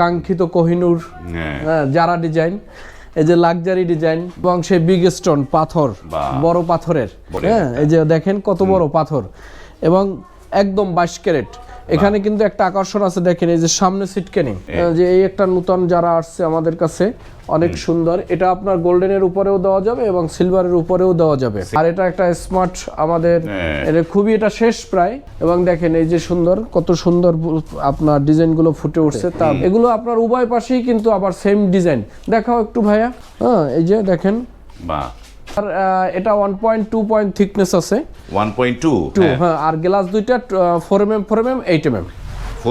কাঙ্ক্ষিত কোহিনুর হ্যাঁ। হ্যাঁ যারা ডিজাইন এই যে লাক্সারি ডিজাইন এবং সেই বিগ স্টোন পাথর। বড় পাথরের হ্যাঁ এই যে দেখেন কত বড় পাথর এবং একদম বাইশ ক্যারেট। এখানে কিন্তু একটা আকর্ষণ আছে দেখেন এই যে সামনে সিটকেনি যে এই একটা নতুন যারা আসছে আমাদের কাছে অনেক সুন্দর। এটা আপনার গোল্ডেনের উপরেও দেওয়া যাবে এবং সিলভারের উপরেও দেওয়া যাবে। আর এটা একটা স্মার্ট আমাদের হ্যাঁ। এটা খুবই এটা শেষ প্রায়। এবং দেখেন এই যে সুন্দর কত সুন্দর আপনার ডিজাইনগুলো ফুটে উঠছে। তা এগুলো আপনার উভয় পাশেই কিন্তু আবার সেম ডিজাইন দেখাও একটু ভাইয়া। হ্যাঁ এই যে দেখেন। বাহ। আর এটা ওয়ান পয়েন্ট থিকনেস আছে। ওয়ান পয়েন্ট টু টু হ্যাঁ। আর গ্লাস দুইটা four M M four M M eight M M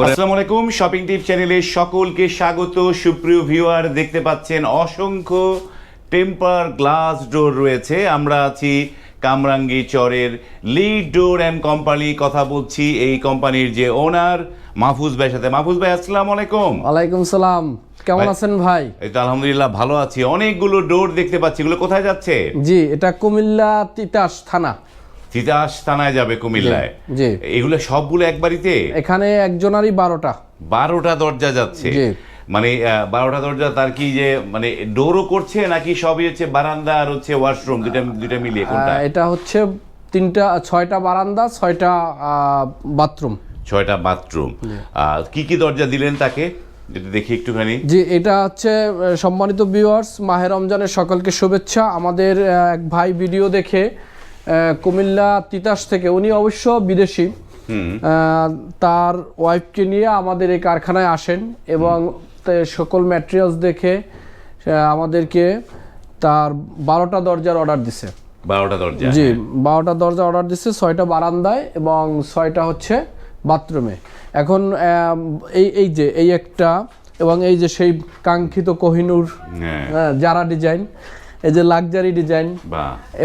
আসসালামু আলাইকুম শপিং টিপ চ্যানেলে সকলকে স্বাগত। সুপ্রিয় ভিউয়ার দেখতে পাচ্ছেন অসংখ্য টেম্পার গ্লাস ডোর রয়েছে। আমরা আছি কামরাঙ্গি চরের লিড ডোর অ্যান্ড কোম্পানি কথা বলছি। এই কোম্পানির যে ওনার মাহফুজ ভাইয়ের সাথে। মাহফুজ ভাই আসসালামু আলাইকুম। ওয়ালাইকুম সালাম। কেমন আছেন ভাই? এই তো আলহামদুলিল্লাহ ভালো আছি। অনেকগুলো ডোর দেখতে পাচ্ছি। এগুলো কোথায় যাচ্ছে? জি এটা কুমিল্লা তিতাস থানা। তিতাস থানায় যাবে কুমিল্লায়। জি এগুলো সবগুলো একবারিতে এখানে একজনারই বারোটা। বারোটা দরজা যাচ্ছে। জি। মানে বারোটা দরজা তার কি যে মানে ডোরও করছে নাকি সবই হচ্ছে বারান্দা আর হচ্ছে ওয়াশরুম দুটা দুটা মিলিয়ে কোনটা? এটা হচ্ছে তিনটা ছয়টা বারান্দা ছয়টা বাথরুম ছয়টা বাথরুম কি কি দরজা দিলেন তাকে? যদি দেখি একটুখানি। জি এটা হচ্ছে সম্মানিত ভিউয়ার্স মাহে রমজানের সকলকে শুভেচ্ছা। আমাদের এক ভাই ভিডিও দেখে কুমিল্লা তিতাস থেকে উনি অবশ্য বিদেশি। তার ওয়াইফকে নিয়ে আমাদের এই কারখানায় আসেন এবং সকল ম্যাটেরিয়ালস দেখে আমাদেরকে তার বারোটা দরজার অর্ডার দিছে। বারোটা দরজা জি বারোটা দরজা অর্ডার দিচ্ছে ছয়টা বারান্দায় এবং ছয়টা হচ্ছে বাথরুমে এখন এই এই যে এই একটা এবং এই যে সেই কাঙ্ক্ষিত কোহিনুর হ্যাঁ। হ্যাঁ, যারা ডিজাইন এই যে লাক্সারি ডিজাইন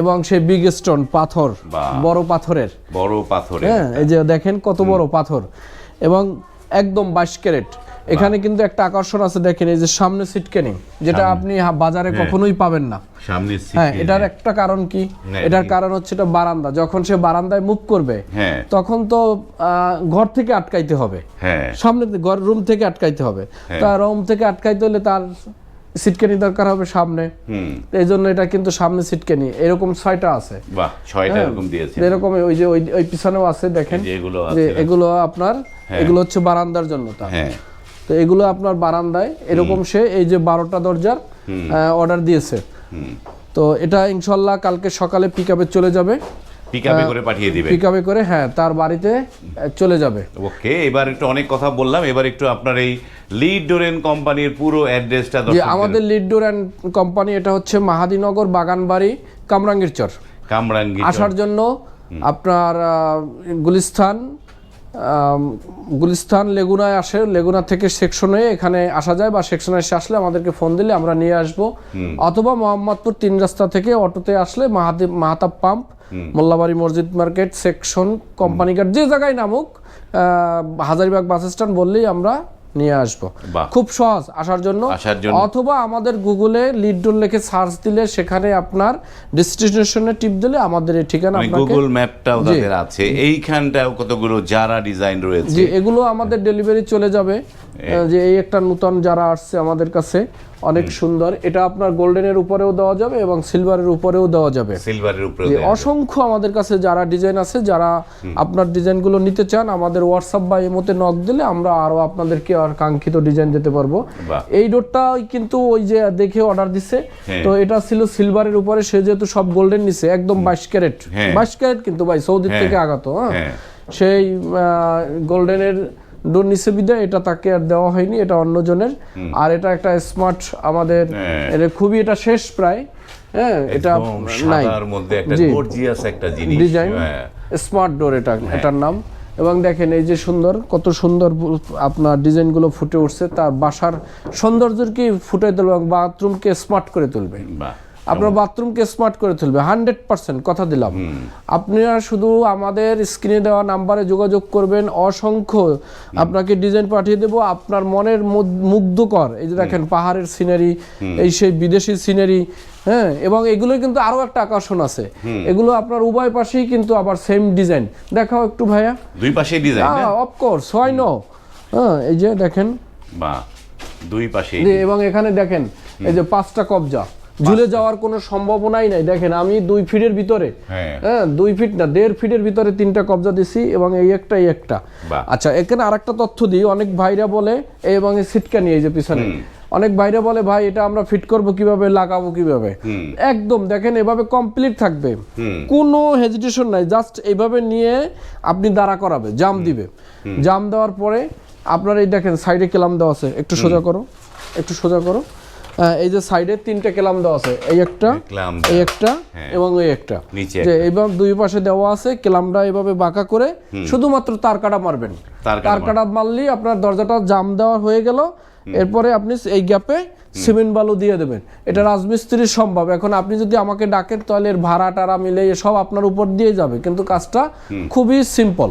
এবং সেই বিগ স্টোন পাথর। বড় পাথরের। বড় পাথরে হ্যাঁ এই যে দেখেন কত বড় পাথর। এবং একদম বাইশ ক্যারেট। এখানে কিন্তু একটা আকর্ষণ আছে দেখেন এই যে সামনে সিটকেনি যেটা আপনি বাজারে কখনোই পাবেন না। সামনে হ্যাঁ এটার একটা কারণ কি? এটার কারণ হচ্ছে এটা বারান্দা। যখন সে বারান্দায় মুভ করবে হ্যাঁ। তখন তো ঘর থেকে আটকাইতে হবে। হ্যাঁ। সামনে ঘর রুম থেকে আটকাইতে হবে। তার রুম থেকে আটকাইতে হলে তার সিটকেনি দরকার হবে সামনে। হুম। এই জন্য এটা কিন্তু সামনে সিটকেনি এরকম ছয়টা আছে। বাহ ছয়টা হ্যাঁ। এরকম দিয়েছে এরকম ওই যে ওই পিছনেও আছে দেখেন। যে এগুলো যে এগুলো আপনার এগুলো হচ্ছে বারান্দার জন্য তা। হ্যাঁ। তো এগুলো আপনার বারান্দায় এরকম সে এই যে বারোটা দরজার অর্ডার দিয়েছে। তো এটা ইনশাল্লাহ কালকে সকালে পিক চলে যাবে। পিক করে পাঠিয়ে দিবে। পিক করে হ্যাঁ তার বাড়িতে চলে যাবে। ওকে এবার একটু অনেক কথা বললাম এবার একটু আপনার এই লিড ডোরেন কোম্পানির পুরো অ্যাড্রেসটা আমাদের লিডডোর অ্যান্ড কোম্পানি এটা হচ্ছে মাহাদিনগর বাগানবাড়ি কামরাঙ্গীর চর কামরাঙ্গি আসার জন্য আপনার আহ, গুলিস্তান লেগুনায় আসে লেগুনা থেকে সেকশনে এখানে আসা যায় বা সেকশনে এসে আসলে আমাদেরকে ফোন দিলে আমরা নিয়ে আসব। অথবা মোহাম্মদপুর তিন রাস্তা থেকে অটোতে আসলে মাহাদি মাহাতাব পাম্প মোল্লাবাড়ি মসজিদ মার্কেট সেকশন কোম্পানি ঘাট যে জায়গায় নামুক হাজারিবাগ বাস স্ট্যান্ড বললেই আমরা নিয়ে আসব। খুব সহজ আসার জন্য। অথবা আমাদের গুগলে লিড লেখে লিখে সার্চ দিলে সেখানে আপনার ডেস্টিনেশনে টিপ দিলে আমাদের এই ঠিকানা আপনাকে গুগল ম্যাপটাও তাদের আছে। এইখানটাও কতগুলো যারা ডিজাইন রয়েছে। জি এগুলো আমাদের ডেলিভারি চলে যাবে। যে এই একটা নতুন যারা আসছে আমাদের কাছে অনেক সুন্দর। এটা আপনার গোল্ডেনের উপরেও দেওয়া যাবে এবং সিলভারের উপরেও দেওয়া যাবে। সিলভারের উপরে অসংখ্য আমাদের কাছে যারা ডিজাইন আছে যারা আপনার ডিজাইনগুলো নিতে চান আমাদের হোয়াটসঅ্যাপ বা এমোতে নক দিলে আমরা আরও আপনাদেরকে আর কাঙ্ক্ষিত ডিজাইন দিতে পারব। এই ডোরটা কিন্তু ওই যে দেখে অর্ডার দিছে। হ্যাঁ। তো এটা ছিল সিলভারের উপরে সে যেহেতু সব গোল্ডেন নিছে একদম বাইশ ক্যারেট। হ্যাঁ। বাইশ ক্যারেট কিন্তু ভাই সৌদি হ্যাঁ। থেকে আগত হ্যাঁ। হ্যাঁ। সেই গোল্ডেনের ডোর নিচে বিদায় এটা তাকে আর দেওয়া হয়নি এটা অন্যজনের আর এটা একটা স্মার্ট আমাদের হ্যাঁ। এটা খুবই এটা শেষ প্রায়। হ্যাঁ এটা নাই। মধ্যে একটা গর্জিয়াস একটা জিনিস। ডিজাইন হ্যাঁ। স্মার্ট ডোর এটা এটার নাম। এবং দেখেন এই যে সুন্দর কত সুন্দর আপনার ডিজাইনগুলো ফুটে উঠছে। তার বাসার সৌন্দর্যকে ফুটে তুলবে এবং বাথরুমকে স্মার্ট করে তুলবে। বাহ। আপনার বাথরুমকে স্মার্ট করে তুলবে হান্ড্রেড পার্সেন্ট কথা দিলাম। আপনারা শুধু আমাদের স্ক্রিনে দেওয়া নাম্বারে যোগাযোগ করবেন অসংখ্য আপনাকে ডিজাইন পাঠিয়ে দেবো আপনার মনের মুগ্ধকর এই যে দেখেন পাহাড়ের সিনারি এই সেই বিদেশি সিনারি হ্যাঁ এবং এগুলো কিন্তু আরও একটা আকর্ষণ আছে। এগুলো আপনার উভয় পাশেই কিন্তু আবার সেম ডিজাইন দেখাও একটু ভাইয়া। দুই পাশে ডিজাইন অফকোর্স হয় নো হ্যাঁ এই যে দেখেন। বাহ দুই পাশে এবং এখানে দেখেন এই যে পাঁচটা কবজা। ঝুলে যাওয়ার কোনো সম্ভাবনাই নাই। দেখেন আমি দুই ফিটের ভিতরে হ্যাঁ। হ্যাঁ দুই ফিট না দেড় ফিটের ভিতরে তিনটা কবজা দিছি এবং এই একটা এই একটা। আচ্ছা এখানে আরেকটা তথ্য দিই অনেক ভাইরা বলে এবং এই সিটকানি এই যে পিছনে। অনেক ভাইরা বলে ভাই এটা আমরা ফিট করব কীভাবে লাগাবো কীভাবে? একদম দেখেন এভাবে কমপ্লিট থাকবে। কোনো হেজিটেশন নাই জাস্ট এইভাবে নিয়ে আপনি দাঁড়া করাবে জাম দিবে। জাম দেওয়ার পরে আপনার এই দেখেন সাইডে কেলাম দেওয়া আছে একটু সোজা করো একটু সোজা করো। এই যে সাইডে তিনটা কেলাম দেওয়া আছে এই একটা এই একটা এবং এই একটা। যে এইভাবে দুই পাশে দেওয়া আছে কেলামটা এভাবে বাঁকা করে শুধুমাত্র তার কাটা মারবেন। তার কাটা তার কাটা মারলেই আপনার দরজাটা জাম দেওয়া হয়ে গেল। এরপরে আপনি এই গ্যাপে সিমেন্ট বালু দিয়ে দেবেন। এটা রাজমিস্ত্রির সম্ভব। এখন আপনি যদি আমাকে ডাকেন তাহলে এর ভাড়া টাড়া মিলে সব আপনার উপর দিয়ে যাবে। কিন্তু কাজটা খুবই সিম্পল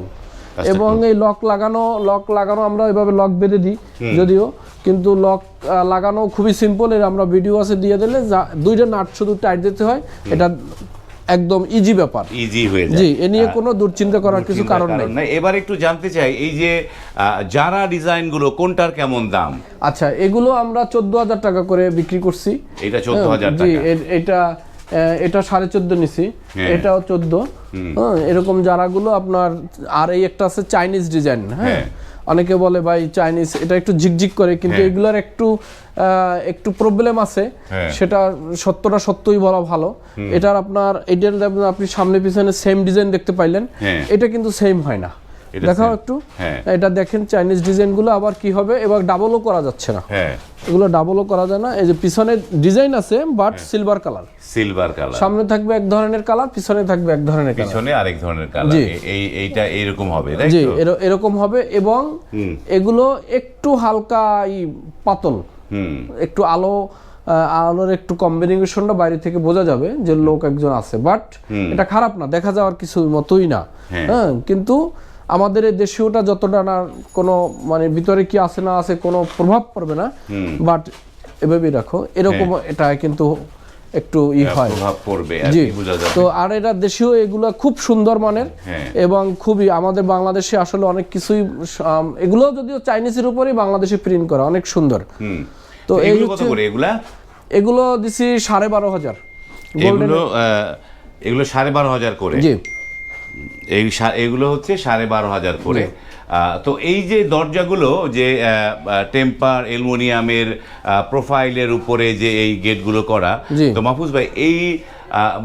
এবং এই লক লাগানো লক লাগানো আমরা এভাবে লক বেঁধে দিই যদিও। কিন্তু লক লাগানো খুবই সিম্পল এর আমরা ভিডিও আছে দিয়ে দিলে দুইটা নাট শুধু টাইট দিতে হয় এটা একদম ইজি ব্যাপার। ইজি হয়ে যায়। জি এ নিয়ে কোনো দুশ্চিন্তা করার কিছু কারণ নেই। এবার একটু জানতে চাই এই যে যারা ডিজাইনগুলো কোনটার কেমন দাম? আচ্ছা এগুলো আমরা চোদ্দ হাজার টাকা করে বিক্রি করছি। এটা চোদ্দ হাজার জি এটা এটা সাড়ে চোদ্দ নিছি হ্যাঁ। এটাও চোদ্দ। হ্যাঁ এরকম যারাগুলো আপনার আর এই একটা আছে চাইনিজ ডিজাইন হ্যাঁ? হ্যাঁ। অনেকে বলে ভাই চাইনিজ এটা একটু ঝিকঝিক করে। কিন্তু এগুলার এগুলোর একটু আহ, একটু প্রবলেম আছে। হ্যাঁ। সেটা সত্যটা সত্যই বলা ভালো। এটার আপনার এটার আপনি সামনে পিছনে সেম ডিজাইন দেখতে পাইলেন। হ্যাঁ। এটা কিন্তু সেম হয় না। দেখাও। একটু। হ্যাঁ। এটা দেখেন চাইনিজ ডিজাইনগুলো আবার কি হবে? এবার ডাবলও করা যাচ্ছে না। হ্যাঁ। এগুলো ডাবলও করা যায় না। এই যে পিছনে ডিজাইন আছে but. Silver colour silver colour সামনে থাকবে এক ধরনের কালার পিছনে থাকবে এক ধরনের কালার পিছনে আরেক ধরনের কালার এই এইটা এইরকম হবে তাই জি এরকম হবে এবং এগুলো একটু হালকা পাতল। হুম। একটু আলো আলোর একটু কম্বিনেশনটা বাইরে থেকে বোঝা যাবে যে লোক একজন আছে। বাট এটা খারাপ না দেখা যাওয়ার কিছু মতোই না। হ্যাঁ। হ্যাঁ কিন্তু আমাদের এই দেশীয়টা যতটা না কোনো মানে ভিতরে কি আছে না আছে কোনো প্রভাব পড়বে না বাট এভাবেই রাখো। এরকম এটা কিন্তু একটু ই হয়। প্রভাব পড়বে জি। তো আর এটা দেশীয় এগুলো খুব সুন্দর মানের হ্যাঁ। এবং খুবই আমাদের বাংলাদেশে আসলে অনেক কিছুই এগুলো যদিও চাইনিজের উপরেই বাংলাদেশে প্রিন্ট করা অনেক সুন্দর। তো এগুলো এগুলো? দিছি সাড়ে বারো হাজার। এগুলো সাড়ে বারো হাজার করে। জি। এই এগুলো হচ্ছে সাড়ে বারো হাজার করে। তো এই যে দরজাগুলো যে টেম্পার অ্যালুমিনিয়ামের প্রোফাইলের উপরে যে এই গেটগুলো করা তো মাহফুজ ভাই এই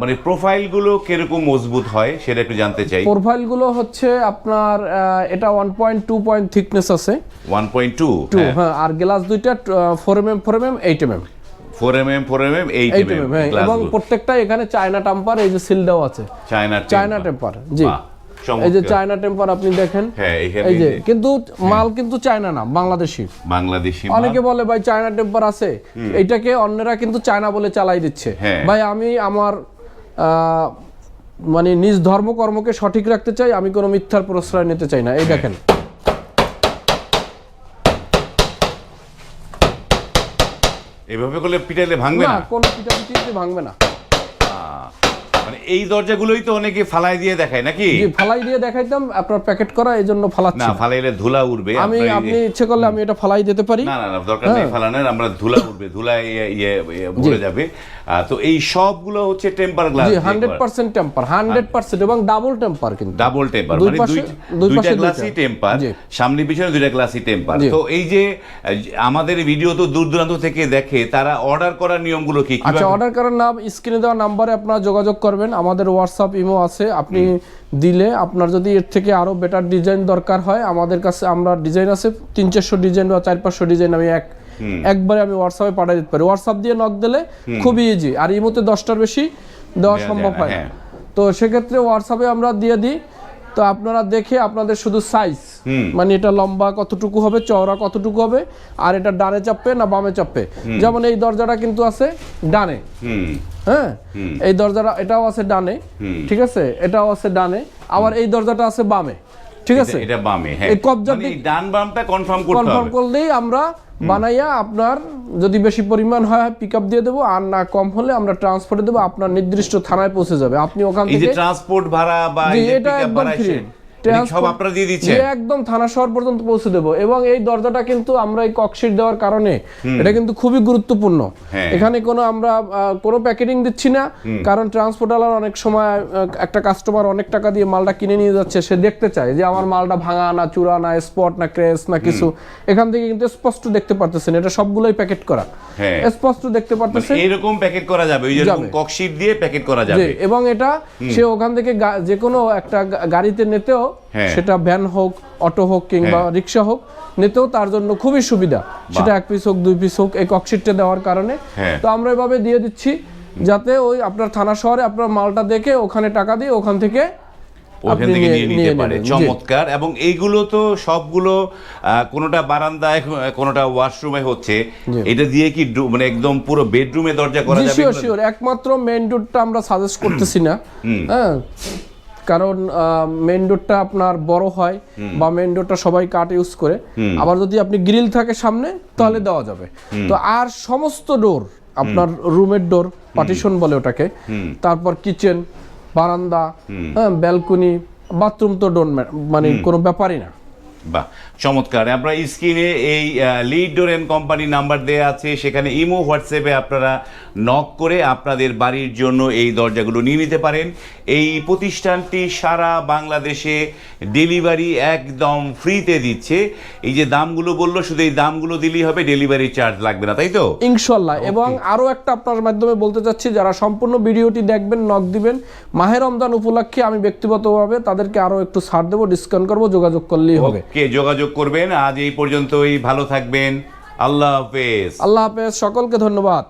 মানে প্রোফাইলগুলো কীরকম মজবুত হয় সেটা একটু জানতে চাই। প্রোফাইলগুলো হচ্ছে আপনার এটা one point two point thickness আছে। ওয়ান পয়েন্ট টু টু হ্যাঁ। আর গ্লাস দুইটা four M M four M M eight M M four M M four M M eight M M হ্যাঁ এবং প্রত্যেকটা এখানে চায়না টাম্পার এই যে সিল দেওয়া আছে। চায়না চায়না টেম্পার জি। এই যে চায়না টেম্পার আপনি দেখেন হ্যাঁ এই যে কিন্তু মাল কিন্তু চায়না না বাংলাদেশি। বাংলাদেশি অনেকে বলে ভাই চায়না টেম্পার আছে। এইটাকে অন্যরা কিন্তু চায়না বলে চালাই দিচ্ছে। হ্যাঁ। ভাই আমি আমার আহ, মানে নিজ ধর্মকর্মকে সঠিক রাখতে চাই আমি কোনো মিথ্যার প্রশ্রয় নিতে চাই না। এই হ্যাঁ। দেখেন। এভাবে করলে পিটাইলে ভাঙবে না কোনো পিটাপিটি ভাঙবে না। মানে এই দরজাগুলোই তো অনেকে ফালাই দিয়ে দেখায় নাকি? ফালাই দিয়ে দেখাইতাম আপনার প্যাকেট করা এই জন্য না ফালাইলে ধুলা উড়বে আমি আপনি ইচ্ছে করলে আমি এটা ফালাই দিতে পারি। না না দরকার নেই হ্যাঁ। ফালানোর আমরা ধুলা উঠবে ধুলা ইয়ে ইয়ে ইয়ে যাবে। তো এই সবগুলো হচ্ছে টেম্পার গ্লাস জি hundred percent temper hundred percent এবং ডাবল টেম্পার কিন্তু। ডাবল টেম্পার মানে দুই দুইটা গ্লাসই টেম্পার সামনে পিছনে দুইটা গ্লাসই টেম্পার। তো এই যে আমাদের ভিডিও তো দূর দূরান্ত থেকে দেখে তারা অর্ডার করার নিয়মগুলো কি আচ্ছা অর্ডার করার নাম স্ক্রিনে দেওয়া নাম্বারে আপনারা যোগাযোগ করবেন। আমাদের হোয়াটসঅ্যাপ ইমো আছে আপনি দিলে আপনার যদি এর থেকে আরও বেটার ডিজাইন দরকার হয় আমাদের কাছে আমরা ডিজাইন আছে তিন চারশো ডিজাইন বা চার পাঁচশো ডিজাইন আমি এক একবারে আমি হোয়াটসঅ্যাপে পাঠিয়ে দিতে পারি। হোয়াটসঅ্যাপ দিয়ে নক দিলে খুবই ইজি আর ইমোতে দশটার বেশি দেওয়া দেওয়া সম্ভব হয় হ্যাঁ। তো সেক্ষেত্রে হোয়াটসঅ্যাপে আমরা দিয়ে দিই। তো আপনারা দেখে আপনাদের শুধু সাইজ মানে এটা লম্বা কতটুকু হবে চওড়া কতটুকু হবে আর এটা ডানে চাপবে না বামে চাপবে? যেমন এই দরজাটা কিন্তু আছে ডানে। হ্যাঁ? এই দরজাটা এটাও আছে ডানে। ঠিক আছে? এটাও আছে ডানে। আবার এই দরজাটা আছে বামে। ঠিক আছে? এটা- বামে হ্যাঁ। এই কবজার মানে ডান বামটা কনফার্ম করতে কনফার্ম করলেই আমরা বানাইয়া আপনার যদি বেশি পরিমাণ হয় পিক আপ দিয়ে দেবো আর না কম হলে আমরা ট্রান্সপোর্টে দেবো আপনার নির্দিষ্ট থানায় পৌঁছে যাবে আপনি ওখান থেকে ট্রান্সপোর্ট ভাড়া বা এটা একদম। সে- সব আপনারা দিয়ে দিচ্ছেন? একদম থানা শহর পর্যন্ত পৌঁছে দেবো। এবং এই দরজাটা কিন্তু আমরা এই ককশিট দেওয়ার কারণে এটা কিন্তু খুবই গুরুত্বপূর্ণ। হ্যাঁ। এখানে কোনো আমরা কোনো প্যাকেটিং দিচ্ছি না কারণ অনেক সময় একটা কাস্টমার অনেক টাকা দিয়ে মালটা কিনে নিয়ে যাচ্ছে সে দেখতে চায় যে আমার মালটা ভাঙা না চূড়া না স্পট না ক্রেস না কিছু। এখান থেকে কিন্তু স্পষ্ট দেখতে পারতেছেন এটা সবগুলোই প্যাকেট করা। হ্যাঁ। স্পষ্ট দেখতে পারতেছেন। এরকম প্যাকেট করা যাবে ওই যেরকম ককশিট দিয়ে প্যাকেট করা যাবে। এবং এটা সে ওখান থেকে যে কোনো একটা গাড়িতে নিতেও। সেটা ভ্যান হোক অটো হোক কিংবা রিক্সা হোক নিতেও তার জন্য খুবই সুবিধা। সেটা এক পিস হোক দুই পিস হোক এই ককশিটটা দেওয়ার কারণে। হ্যাঁ। তো আমরা এভাবে দিয়ে দিচ্ছি যাতে ওই আপনার থানা শহরে আপনার মালটা দেখে ওখানে টাকা দিয়ে ওখান থেকে ওখান থেকে নিয়ে- নিতে পারে। চমৎকার। এবং এইগুলো তো সবগুলো কোনোটা বারান্দায় কোনোটা ওয়াশরুমে হচ্ছে। এটা দিয়ে কি মানে একদম পুরো বেডরুমে দরজা করা যাবে শিওর একমাত্র মেইন ডোরটা আমরা সাজেস্ট করতেছি না। হ্যাঁ। কারণ মেইন ডোরটা আপনার বড় হয় বা মেইন ডোরটা সবাই কাট ইউজ করে। আবার যদি আপনি গ্রিল থাকে সামনে তাহলে দেওয়া যাবে। তো আর সমস্ত ডোর আপনার রুমের ডোর পার্টিশন বলে ওটাকে তারপর কিচেন বারান্দা হ্যাঁ ব্যালকনি বাথরুম তো ডোর মানে কোনো ব্যাপারই না। বাহ চমৎকার। আপনার স্ক্রিনে এই লিড ডোর এন্ড কোম্পানির নাম্বার দেওয়া আছে। সেখানে ইমো হোয়াটসঅ্যাপে আপনারা নক করে আপনাদের বাড়ির জন্য এই দরজাগুলো নিয়ে নিতে পারেন। এই প্রতিষ্ঠানটি সারা বাংলাদেশে ডেলিভারি একদম ফ্রিতে দিচ্ছে। এই যে দামগুলো বলল শুধু এই দামগুলো দিলেই হবে ডেলিভারি চার্জ লাগবে না তাই তো? ইনশাল্লাহ এবং আরও একটা আপনার মাধ্যমে বলতে চাচ্ছি যারা সম্পূর্ণ ভিডিওটি দেখবেন নক দিবেন মাহের রমজান উপলক্ষে আমি ব্যক্তিগতভাবে তাদেরকে আরও একটু ছাড় দেবো ডিসকাউন্ট করব যোগাযোগ করলেই হবে। কে যোগাযোগ করবেন। আজ এই পর্যন্তই ভালো থাকবেন। আল্লাহ হাফেজ। আল্লাহ হাফেজ সকলকে ধন্যবাদ।